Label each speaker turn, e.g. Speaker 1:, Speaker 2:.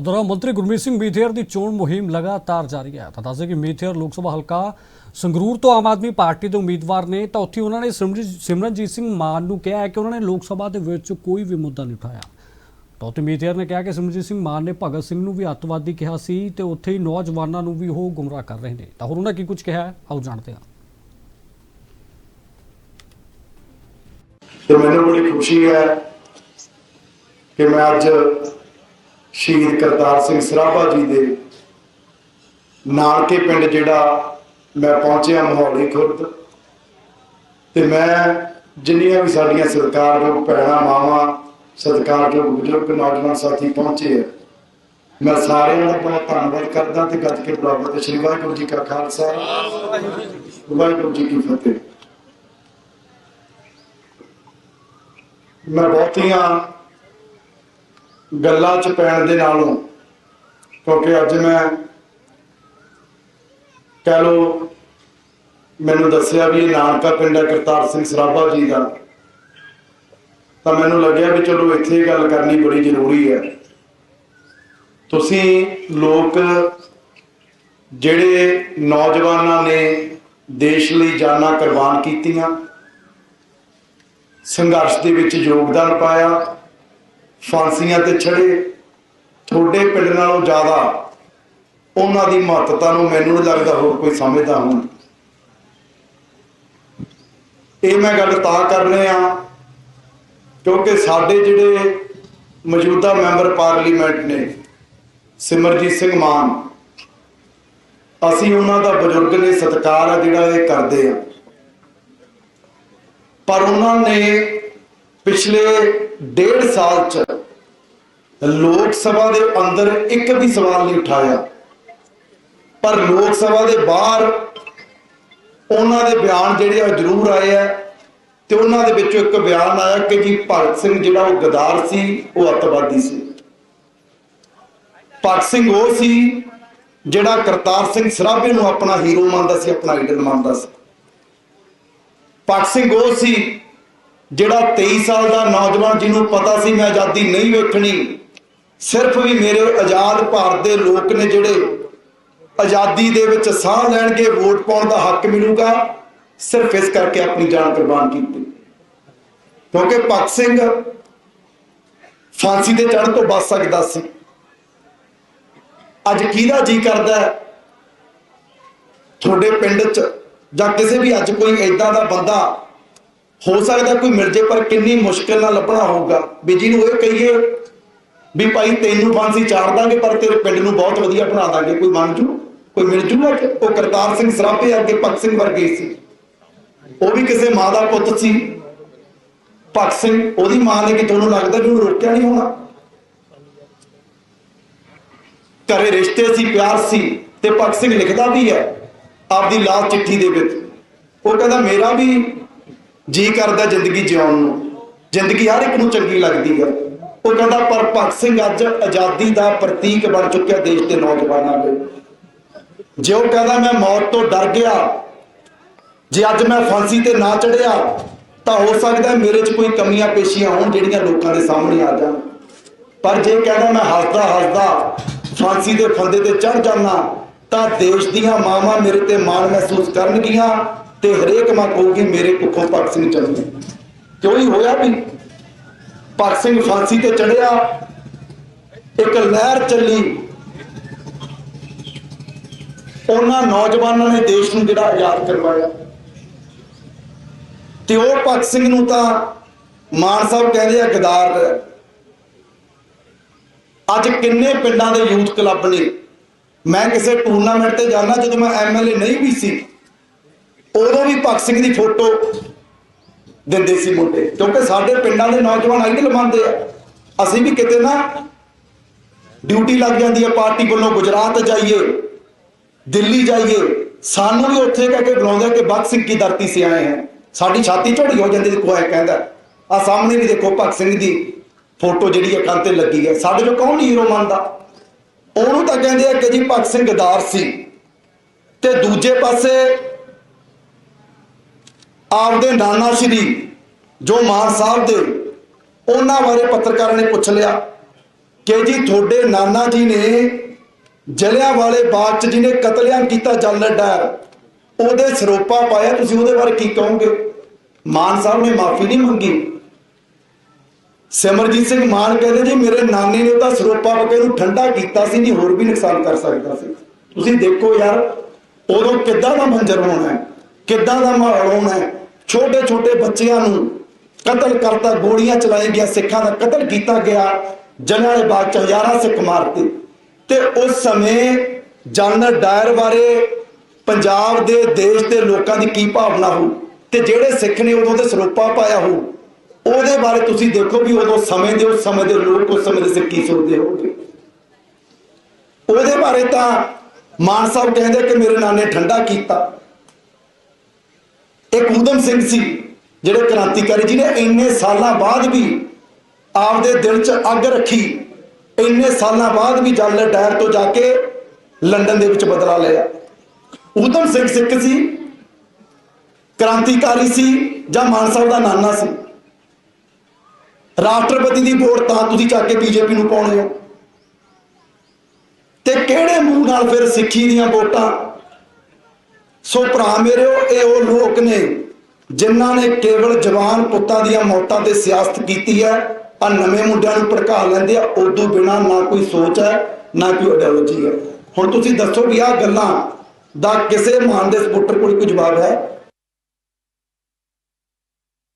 Speaker 1: ਤਾਂ ਮੰਤਰੀ ਗੁਰਮੀਤ ਸਿੰਘ ਮੀਥੇਰ ਦੀ ਚੋਣ ਮੁਹਿੰਮ ਲਗਾਤਾਰ ਜਾਰੀ ਹੈ। ਤਾਂ ਦੱਸਦੇ ਕਿ ਮੀਥੇਰ ਲੋਕ ਸਭਾ ਹਲਕਾ ਸੰਗਰੂਰ ਤੋਂ ਆਮ ਆਦਮੀ ਪਾਰਟੀ ਦੇ ਉਮੀਦਵਾਰ ਨੇ, ਤਾਂ ਉੱਥੇ ਉਹਨਾਂ ਨੇ ਸਿਮਰਨਜੀਤ ਸਿੰਘ ਮਾਨ ਨੂੰ ਕਿਹਾ ਹੈ ਕਿ ਉਹਨਾਂ ਨੇ ਲੋਕ ਸਭਾ ਦੇ ਵਿੱਚ ਕੋਈ ਵੀ ਮੁੱਦਾ ਨਹੀਂ ਉਠਾਇਆ। ਤਾਂ ਉੱਥੇ ਮੀਥੇਰ ਨੇ ਕਿਹਾ ਕਿ ਸਿਮਰਜੀਤ ਸਿੰਘ ਮਾਨ ਨੇ ਭਗਤ ਸਿੰਘ ਨੂੰ ਵੀ ਅੱਤਵਾਦੀ ਕਿਹਾ ਸੀ ਤੇ ਉੱਥੇ ਹੀ ਨੌਜਵਾਨਾਂ ਨੂੰ ਵੀ ਉਹ ਗੁੰਮਰਾਹ ਕਰ ਰਹੇ ਨੇ। ਤਾਂ ਹੋਰ ਉਹਨਾਂ ਕੀ ਕੁਝ ਕਿਹਾ ਆਓ ਜਾਣਦੇ ਹਾਂ।
Speaker 2: ਤੇ ਮੈਨੂੰ ਬੜੀ ਖੁਸ਼ੀ ਹੈ ਕਿ ਮੈਂ ਅੱਜ ਸ਼ਹੀਦ ਕਰਤਾਰ ਸਿੰਘ ਸਰਾਭਾ ਜੀ ਦੇ ਨਾਨਕੇ ਪਿੰਡ ਜਿਹੜਾ ਮੈਂ ਪਹੁੰਚਿਆ ਮਹੌਲੀ ਖੁਰਦ। ਤੇ ਮੈਂ ਜਿੰਨੀਆਂ ਵੀ ਸਾਡੀਆਂ ਸਤਿਕਾਰਯੋਗ ਭੈਣਾਂ, ਮਾਵਾਂ ਸਤਿਕਾਰਯੋਗ ਬਜ਼ੁਰਗ, ਨੌਜਵਾਨ ਸਾਥੀ ਪਹੁੰਚੇ ਆ, ਮੈਂ ਸਾਰਿਆਂ ਦਾ ਬਹੁਤ ਧੰਨਵਾਦ ਕਰਦਾ ਤੇ ਗੱਜ ਕੇ ਬਰਾਬਰ ਤੇ ਸ਼੍ਰੀ ਵਾਹਿਗੁਰੂ ਜੀ ਕਾ ਖਾਲਸਾ, ਵਾਹਿਗੁਰੂ ਜੀ ਕੀ ਫਤਿਹ। ਮੈਂ ਬਹੁਤੀਆਂ ਗੱਲਾਂ ਚ ਪੈਣ ਦੇ ਨਾਲੋਂ, ਕਿਉਂਕਿ ਅੱਜ ਮੈਂ ਕਹਿ ਲੋ ਮੈਨੂੰ ਦੱਸਿਆ ਵੀ ਇਹ ਨਾਨਕਾ ਪਿੰਡ ਹੈ ਕਰਤਾਰ ਸਿੰਘ ਸਰਾਭਾ ਜੀ ਦਾ। ਤਾਂ ਮੈਨੂੰ ਲੱਗਿਆ ਵੀ ਚਲੋ ਇੱਥੇ ਇਹ ਗੱਲ ਕਰਨੀ ਬੜੀ ਜ਼ਰੂਰੀ ਹੈ। ਤੁਸੀਂ ਲੋਕ ਜਿਹੜੇ ਨੌਜਵਾਨਾਂ ਨੇ ਦੇਸ਼ ਲਈ ਜਾਨਾਂ ਕੁਰਬਾਨ ਕੀਤੀਆਂ, ਸੰਘਰਸ਼ ਦੇ ਵਿੱਚ ਯੋਗਦਾਨ ਪਾਇਆ ਫਾਂਸੀਆਂ ਤੇ ਛੜੇ। ਤੁਹਾਡੇ ਪਿੰਡ ਨਾਲੋਂ ਜ਼ਿਆਦਾ ਉਹਨਾਂ ਦੀ ਮਹੱਤਤਾ ਨੂੰ ਮੈਨੂੰ ਨਹੀਂ ਲੱਗਦਾ ਹੋਰ ਕੋਈ ਸਮਝਦਾ ਹੋਣ ਇਹ ਮੈਂ ਗੱਲ ਤਾਂ ਕਰਨੇ ਆ, ਕਿਉਂਕਿ ਸਾਡੇ ਜਿਹੜੇ ਮੌਜੂਦਾ ਮੈਂਬਰ ਪਾਰਲੀਮੈਂਟ ਨੇ, ਸਿਮਰਜੀਤ ਸਿੰਘ ਮਾਨ, ਅਸੀਂ ਉਹਨਾਂ ਦਾ ਬਜ਼ੁਰਗ ਨੇ ਸਤਿਕਾਰ ਆ ਜਿਹੜਾ ਇਹ ਕਰਦੇ ਆ। ਪਰ ਉਹਨਾਂ ਨੇ ਪਿਛਲੇ ਡੇਢ ਸਾਲ ਚ ਲੋਕ ਸਭਾ ਦੇ ਅੰਦਰ ਇੱਕ ਵੀ ਸਵਾਲ ਨਹੀਂ ਉਠਾਇਆ। ਪਰ ਲੋਕ ਸਭਾ ਦੇ ਬਾਹਰ ਉਹਨਾਂ ਦੇ ਬਿਆਨ ਜਿਹੜੇ ਆ ਜ਼ਰੂਰ ਆਏ ਆ ਤੇ ਉਹਨਾਂ ਦੇ ਵਿੱਚੋਂ ਇੱਕ ਬਿਆਨ ਆਇਆ ਕਿ ਜੀ ਭਗਤ ਸਿੰਘ ਜਿਹੜਾ ਉਹ ਗਦਾਰ ਸੀ, ਉਹ ਅੱਤਵਾਦੀ ਸੀ। ਭਗਤ ਸਿੰਘ ਉਹ ਸੀ ਜਿਹੜਾ ਕਰਤਾਰ ਸਿੰਘ ਸਰਾਭੇ ਨੂੰ ਆਪਣਾ ਹੀਰੋ ਮੰਨਦਾ ਸੀ, ਆਪਣਾ ਆਈਡਲ ਮੰਨਦਾ ਸੀ। ਭਗਤ ਸਿੰਘ ਉਹ ਸੀ ਜਿਹੜਾ 23 ਸਾਲ ਦਾ ਨੌਜਵਾਨ ਜਿਹਨੂੰ ਪਤਾ ਸੀ, ਮੈਂ ਆਜ਼ਾਦੀ ਨਹੀਂ ਵੇਖਣੀ। ਸਿਰਫ ਵੀ ਮੇਰੇ ਆਜ਼ਾਦ ਭਾਰਤ ਦੇ ਲੋਕ ਨੇ ਜਿਹੜੇ ਆਜ਼ਾਦੀ ਦੇ ਵਿੱਚ ਸਾਹ ਲੈਣਗੇ, ਵੋਟ ਪਾਉਣ ਦਾ ਹੱਕ ਮਿਲੂਗਾ, ਸਿਰਫ ਇਸ ਕਰਕੇ ਆਪਣੀ ਜਾਨ ਕੁਰਬਾਨ ਕੀਤੀ। ਕਿਉਂਕਿ ਭਗਤ ਸਿੰਘ ਫਾਂਸੀ ਤੇ ਚੜ੍ਹਨ ਤੋਂ ਬਚ ਸਕਦਾ ਸੀ। ਅੱਜ ਕਿਹਦਾ ਜੀ ਕਰਦਾ ਤੁਹਾਡੇ ਪਿੰਡ 'ਚ ਜਾਂ ਕਿਸੇ ਵੀ ਅੱਜ ਕੋਈ ਏਦਾਂ ਦਾ ਬੰਦਾ ਹੋ ਸਕਦਾ ਕੋਈ ਮਿਲ ਜੇ, ਪਰ ਕਿੰਨੀ ਮੁਸ਼ਕਿਲ ਨਾਲ ਲੱਭਣਾ ਹੋਊਗਾ। ਵੀ ਜਿਹਨੂੰ ਇਹ ਕਹੀਏ ਵੀ ਭਾਈ ਤੈਨੂੰ ਫਾਂਸੀ ਚਾੜ ਦਾਂਗੇ, ਪਰ ਤੇਰੇ ਪਿੰਡ ਨੂੰ ਬਹੁਤ ਵਧੀਆ ਬਣਾ ਦਾਂਗੇ। ਕੋਈ ਮੰਨ ਜੂ? ਕੋਈ ਮਿਲ ਜੂਗਾ ਉਹ ਕਰਤਾਰ ਸਿੰਘ ਸਰਾਭੇ ਅੱਗੇ ਭਗਤ ਸਿੰਘ ਵਰਗੇ ਸੀ। ਉਹ ਵੀ ਕਿਸੇ ਮਾਂ ਦਾ ਪੁੱਤ ਸੀ। ਭਗਤ ਸਿੰਘ ਉਹਦੀ ਮਾਂ ਨੇ ਕਿ ਤੁਹਾਨੂੰ ਲੱਗਦਾ ਵੀ ਉਹਨੂੰ ਰੋਕਿਆ ਨਹੀਂ ਹੋਣਾ। ਘਰੇ ਰਿਸ਼ਤੇ ਸੀ, ਪਿਆਰ ਸੀ ਤੇ ਭਗਤ ਸਿੰਘ ਲਿਖਦਾ ਵੀ ਹੈ, ਆਪਦੀ ਲਾਲ ਚਿੱਠੀ ਦੇ ਵਿੱਚ। ਉਹ ਕਹਿੰਦਾ, ਮੇਰਾ ਵੀ ਜੀ ਕਰਦਾ ਜ਼ਿੰਦਗੀ ਜਿਉਣ ਨੂੰ। ਜ਼ਿੰਦਗੀ ਹਰ ਇੱਕ ਨੂੰ ਚੰਗੀ ਲੱਗਦੀ ਹੈ। ਉਹ ਕਹਿੰਦਾ ਪਰ ਭਗਤ ਸਿੰਘ ਅੱਜ ਆਜ਼ਾਦੀ ਦਾ ਪ੍ਰਤੀਕ ਬਣ ਚੁੱਕਿਆ ਦੇਸ਼ ਦੇ ਨੌਜਵਾਨਾਂ ਲਈ ਜੇ ਉਹ ਕਹਿੰਦਾ ਮੈਂ ਮੌਤ ਤੋਂ ਡਰ ਗਿਆ, ਜੇ ਅੱਜ ਮੈਂ ਫਾਂਸੀ ਤੇ ਨਾ ਚੜਿਆ ਤਾਂ ਹੋ ਸਕਦਾ ਮੇਰੇ 'ਚ ਕੋਈ ਕਮੀਆਂ ਪੇਸ਼ੀਆਂ ਹੋਣ ਜਿਹੜੀਆਂ ਲੋਕਾਂ ਦੇ ਸਾਹਮਣੇ ਆ ਜਾਣ। ਪਰ ਜੇ ਕਹਿੰਦਾ ਮੈਂ ਹੱਸਦਾ ਹੱਸਦਾ ਫਾਂਸੀ ਦੇ ਫੰਦੇ ਤੇ ਚੜ ਜਾਣਾ ਤਾਂ ਦੇਸ਼ ਦੀਆਂ ਮਾਵਾਂ ਮੇਰੇ ਤੇ ਮਾਣ ਮਹਿਸੂਸ ਕਰਨਗੀਆਂ ਤੇ ਹਰੇਕ ਮਾਂ ਕਹੂਗੀ ਮੇਰੇ ਕੁੱਖੋਂ ਭਗਤ ਸਿੰਘ ਚੱਲੇ ਕਿਉਂ ਹੀ ਹੋਇਆ ਵੀ? ਭਗਤ ਸਿੰਘ ਫਾਂਸੀ ਤੇ ਚੜਿਆ। ਇੱਕ ਲਹਿਰ ਚੱਲੀ। ਉਹਨਾਂ ਨੌਜਵਾਨਾਂ ਨੇ ਦੇਸ਼ ਨੂੰ ਜਿਹੜਾ ਆਜ਼ਾਦ ਕਰਵਾਇਆ। ਤੇ ਉਹ ਭਗਤ ਸਿੰਘ ਨੂੰ ਤਾਂ ਮਾਨ ਸਾਹਿਬ ਕਹਿੰਦੇ ਆ, ਗਦਾਰ ਅੱਜ ਕਿੰਨੇ ਪਿੰਡਾਂ ਦੇ ਯੂਥ ਕਲੱਬ ਨੇ। ਮੈਂ ਕਿਸੇ ਟੂਰਨਾਮੈਂਟ ਤੇ ਜਾਣਾ ਜਦੋਂ ਮੈਂ ਐਮਐਲਏ ਨਹੀਂ ਵੀ ਸੀ। ਉਦੋਂ ਵੀ ਭਗਤ ਸਿੰਘ ਦੀ ਫੋਟੋ ਦਿੰਦੇ ਸੀ ਮੁੰਡੇ। ਕਿਉਂਕਿ ਸਾਡੇ ਪਿੰਡਾਂ ਦੇ ਨੌਜਵਾਨ ਆਈਡਲ ਮੰਨਦੇ ਆ। ਅਸੀਂ ਵੀ ਕਿਤੇ ਨਾ ਡਿਊਟੀ ਲੱਗ ਜਾਂਦੀ ਹੈ ਪਾਰਟੀ ਵੱਲੋਂ ਗੁਜਰਾਤ ਜਾਈਏ, ਦਿੱਲੀ ਜਾਈਏ। ਸਾਨੂੰ ਵੀ ਉੱਥੇ ਕਹਿ ਕੇ ਬੁਲਾਉਂਦੇ ਕਿ ਭਗਤ ਸਿੰਘ ਕੀ ਧਰਤੀ ਸੇ ਆਏ ਹਨ ਸਾਡੀ ਛਾਤੀ ਝੜੀ ਹੋ ਜਾਂਦੀ ਕੋਈ ਐ ਕਹਿੰਦਾ। ਆ ਸਾਹਮਣੇ ਵੀ ਦੇਖੋ, ਭਗਤ ਸਿੰਘ ਦੀ ਫੋਟੋ ਜਿਹੜੀ ਹੈ ਕੰਨ ਤੇ ਲੱਗੀ ਹੈ ਸਾਡੇ ਚੋਂ ਕੌਣ ਹੀਰੋ ਮੰਨਦਾ? ਉਹਨੂੰ ਤਾਂ ਕਹਿੰਦੇ ਆ ਕਿ ਜੀ ਭਗਤ ਸਿੰਘ ਗਦਾਰ ਸੀ। ਤੇ ਦੂਜੇ ਪਾਸੇ ਆਪਦੇ ਨਾਨਾ ਸ਼੍ਰੀ ਜੋ ਮਾਨ ਸਾਹਿਬ ਦੇ ਉਹਨਾਂ ਬਾਰੇ ਪੱਤਰਕਾਰਾਂ ਨੇ ਪੁੱਛ ਲਿਆ ਕਿ ਜੀ ਤੁਹਾਡੇ ਨਾਨਾ ਜੀ ਨੇ ਜਲਿਆਂ ਵਾਲੇ ਬਾਗ 'ਚ ਜਿਹਨੇ ਕਤਲੇਆਮ ਕੀਤਾ ਜਲ ਡਾਇਰ ਉਹਦੇ ਸਰੋਪਾ ਪਾਇਆ, ਤੁਸੀਂ ਉਹਦੇ ਬਾਰੇ ਕੀ ਕਹੋਗੇ? ਮਾਨ ਸਾਹਿਬ ਨੇ ਮਾਫੀ ਨਹੀਂ ਮੰਗੀ। ਸਿਮਰਜੀਤ ਸਿੰਘ ਮਾਨ ਕਹਿੰਦੇ, ਜੀ ਮੇਰੇ ਨਾਨੇ ਨੇ ਤਾਂ ਸਰੋਪਾ ਪਾ ਕੇ ਠੰਡਾ ਕੀਤਾ ਸੀ, ਨਹੀਂ ਹੋਰ ਵੀ ਨੁਕਸਾਨ ਕਰ ਸਕਦਾ ਸੀ। ਤੁਸੀਂ ਦੇਖੋ ਯਾਰ, ਉਦੋਂ ਕਿੱਦਾਂ ਦਾ ਮੰਜ਼ਰ ਹੋਣਾ ਹੈ, ਕਿੱਦਾਂ ਦਾ ਮਾਹੌਲ ਹੋਣਾ ਹੈ। ਛੋਟੇ ਛੋਟੇ ਬੱਚਿਆਂ ਨੂੰ ਕਤਲ ਕਰਤਾ, ਗੋਲੀਆਂ ਚਲਾਈ ਗਿਆ ਸਿੱਖਾਂ ਦਾ ਕਤਲ ਕੀਤਾ ਗਿਆ ਜਨਰਲ ਵਾਲੇ ਬਾਗ ਹਜ਼ਾਰਾਂ ਸਿੱਖ ਮਾਰਤੇ। ਤੇ ਉਸ ਸਮੇਂ ਜਨਰਲ ਡਾਇਰ ਬਾਰੇ ਪੰਜਾਬ ਦੇ, ਦੇਸ਼ ਦੇ ਲੋਕਾਂ ਦੀ ਕੀ ਭਾਵਨਾ ਹੋ ਤੇ ਜਿਹੜੇ ਸਿੱਖ ਨੇ ਉਦੋਂ ਦੇ ਸਰੋਪਾ ਪਾਇਆ ਹੋ ਉਹਦੇ ਬਾਰੇ ਤੁਸੀਂ ਦੇਖੋ ਵੀ ਉਦੋਂ ਸਮੇਂ ਦੇ, ਉਸ ਸਮੇਂ ਦੇ ਲੋਕ, ਉਸ ਸਮੇਂ ਦੇ ਸਿੱਖ ਕੀ ਸੋਚਦੇ ਹੋਣਗੇ। ਉਹਦੇ ਬਾਰੇ ਤਾਂ ਮਾਨ ਸਾਹਿਬ ਕਹਿੰਦੇ ਕਿ ਮੇਰੇ ਨਾਨੇ ਠੰਡਾ ਕੀਤਾ। ਇੱਕ ਊਧਮ ਸਿੰਘ ਸੀ, ਜਿਹੜੇ ਕ੍ਰਾਂਤੀਕਾਰੀ ਜਿਹਨੇ ਇੰਨੇ ਸਾਲਾਂ ਬਾਅਦ ਵੀ ਆਪਦੇ ਦਿਲ 'ਚ ਅੱਗ ਰੱਖੀ, ਇੰਨੇ ਸਾਲਾਂ ਬਾਅਦ ਵੀ ਜਲ ਡਾਇਰ ਤੋਂ ਜਾ ਕੇ ਲੰਡਨ ਦੇ ਵਿੱਚ ਬਦਲਾ ਲਿਆ। ਊਧਮ ਸਿੰਘ ਸਿੱਖ ਸੀ, ਕ੍ਰਾਂਤੀਕਾਰੀ ਸੀ, ਜਾਂ ਮਾਨ ਸਾਹਿਬ ਦਾ ਨਾਨਾ ਸੀ। ਰਾਸ਼ਟਰਪਤੀ ਦੀ ਵੋਟ ਤਾਂ ਤੁਸੀਂ ਚੱਕ ਕੇ ਬੀਜੇਪੀ ਨੂੰ ਪਾਉਣੇ ਹੋ। ਤੇ ਕਿਹੜੇ ਮੂੰਹ ਨਾਲ ਫਿਰ ਸਿੱਖੀ ਦੀਆਂ ਵੋਟਾਂ ਸੋ ਭਰਾ ਮੇਰਿਓ ਇਹ ਉਹ ਲੋਕ ਨੇ ਜਿਨ੍ਹਾਂ ਨੇ ਕੇਵਲ ਜਵਾਨ ਪੁੱਤਾਂ ਦੀਆਂ ਮੌਤਾਂ ਤੇ ਸਿਆਸਤ ਕੀਤੀ ਹੈ, ਆ ਨਵੇਂ ਮੁੰਡਿਆਂ ਨੂੰ ਭੜਕਾ ਲੈਂਦੇ ਆ, ਉਦੋਂ ਬਿਨਾ ਨਾ ਕੋਈ ਸੋਚ ਹੈ, ਨਾ ਕੋਈ ਆਈਡੀਓਲੋਜੀ ਹੈ। ਹੁਣ ਤੁਸੀਂ ਦੱਸੋ ਵੀ ਆਹ ਗੱਲਾਂ ਦਾ ਕਿਸੇ ਮਾਨ ਦੇ ਸਪੋਰਟਰ ਕੋਲ ਕੋਈ ਜਵਾਬ ਹੈ?